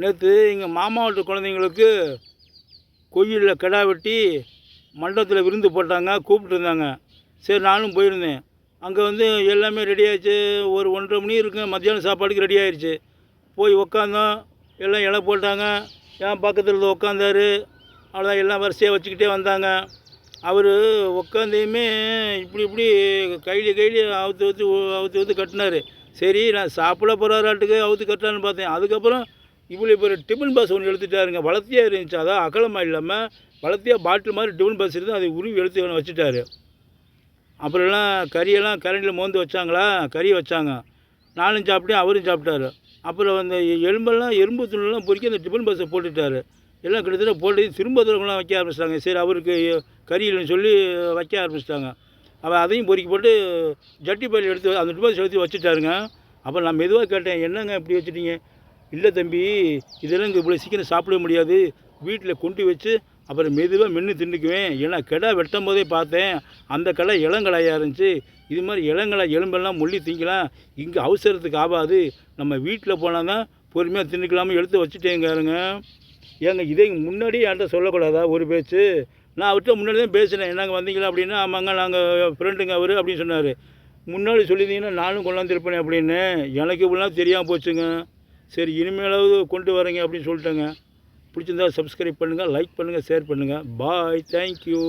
நேற்று எங்கள் மாமா வீட்டு குழந்தைங்களுக்கு கோயிலில் கிடா வெட்டி மண்டபத்தில் விருந்து போட்டாங்க கூப்பிட்டுருந்தாங்க. சரி நானும் போயிருந்தேன். அங்கே வந்து எல்லாமே ரெடி ஆயிடுச்சு. ஒரு ஒன்றரை மணி இருக்குங்க மத்தியானம் சாப்பாடுக்கு ரெடி ஆயிடுச்சு போய் உக்காந்தோம். எல்லாம் இலை போட்டாங்க. என் பக்கத்தில் உட்காந்தாரு அவ்வளோதான் எல்லாம் வரிசையாக வச்சுக்கிட்டே வந்தாங்க. அவர் உட்காந்தையுமே இப்படி இப்படி கைலி கைலி அவுத்து அவுத்து அவுத்து அவுத்து கட்டினாரு. சரி நான் சாப்பிட போகிறாராட்டுக்கு அவுத்து கட்டலான்னு பார்த்தேன். அதுக்கப்புறம் இவ்வளோ பெரிய டிஃபன் பாஸ் ஒன்று எடுத்துட்டாருங்க. வளர்த்தியாக இருந்துச்சு? அதான் அகலமாக இல்லாமல் வளர்த்தியாக பாட்டில் மாதிரி டிஃபன் பாஸ் இருந்து அதை உருவி எடுத்து ஒன்று வச்சுட்டாரு. அப்புறம் எல்லாம் கறியெல்லாம் கரண்டில் மோந்து வச்சாங்களா? கறி வச்சாங்க. நானும் சாப்பிட்டேன் அவரும் சாப்பிட்டாரு. அப்புறம் அந்த எலும்பெல்லாம் எறும்பு துணிலாம் பொறுக்கி அந்த டிஃபன் பஸ்ஸை போட்டுட்டாரு. எல்லாம் கிட்டத்தட்ட போட்டு திரும்ப தூரம்லாம் வைக்க ஆரம்பிச்சிட்டாங்க. சரி அவருக்கு கறி இல்லைன்னு சொல்லி வைக்க ஆரம்பிச்சிட்டாங்க. அவள் அதையும் பொறுக்கி போட்டு ஜட்டி பையில் எடுத்து அந்த டிஃபன் எடுத்து வச்சுட்டாருங்க. அப்புறம் நான் மெதுவாக கேட்டேன் என்னங்க இப்படி வச்சுட்டீங்க? இல்லை தம்பி இதெல்லாம் இங்கே இவ்வளோ சீக்கிரம் சாப்பிட முடியாது. வீட்டில் கொண்டு வச்சு அப்புறம் மெதுவாக மென்று தின்னுக்குவேன். ஏன்னா கிடா வெட்டும் போதே பார்த்தேன். அந்த கடை இளங்கலையாக இருந்துச்சு. இது மாதிரி இளங்கலை எலும்பெல்லாம் முள்ளி திங்கலாம். இங்கே அவசரத்துக்கு ஆகாது. நம்ம வீட்டில் போனால் தான் பொறுமையாக தின்னுக்கலாமல் எடுத்து வச்சுட்டேங்காருங்க ஏங்க இதை முன்னாடியே என்கிட்ட சொல்லக்கூடாதா ஒரு பேச்சு? நான் அவர்கிட்ட முன்னாடி தான் பேசினேன். நாங்கள் வந்தீங்களா அப்படின்னா ஆமாங்க நாங்கள் ஃப்ரெண்டுங்க அவர் அப்படின்னு சொன்னார். முன்னாடி சொல்லியிருந்தீங்கன்னா நானும் கொண்டாந்துருப்பேன் அப்படின்னு. எனக்கு இவ்வளோ தெரியாமல் போச்சுங்க. சரி இனிமேலாவது கொண்டு வரேங்க அப்படின்னு சொல்லிட்டேங்க. பிடிச்சிருந்தா சப்ஸ்கிரைப் பண்ணுங்கள் லைக் பண்ணுங்கள் ஷேர் பண்ணுங்கள் பாய் தேங்க்யூ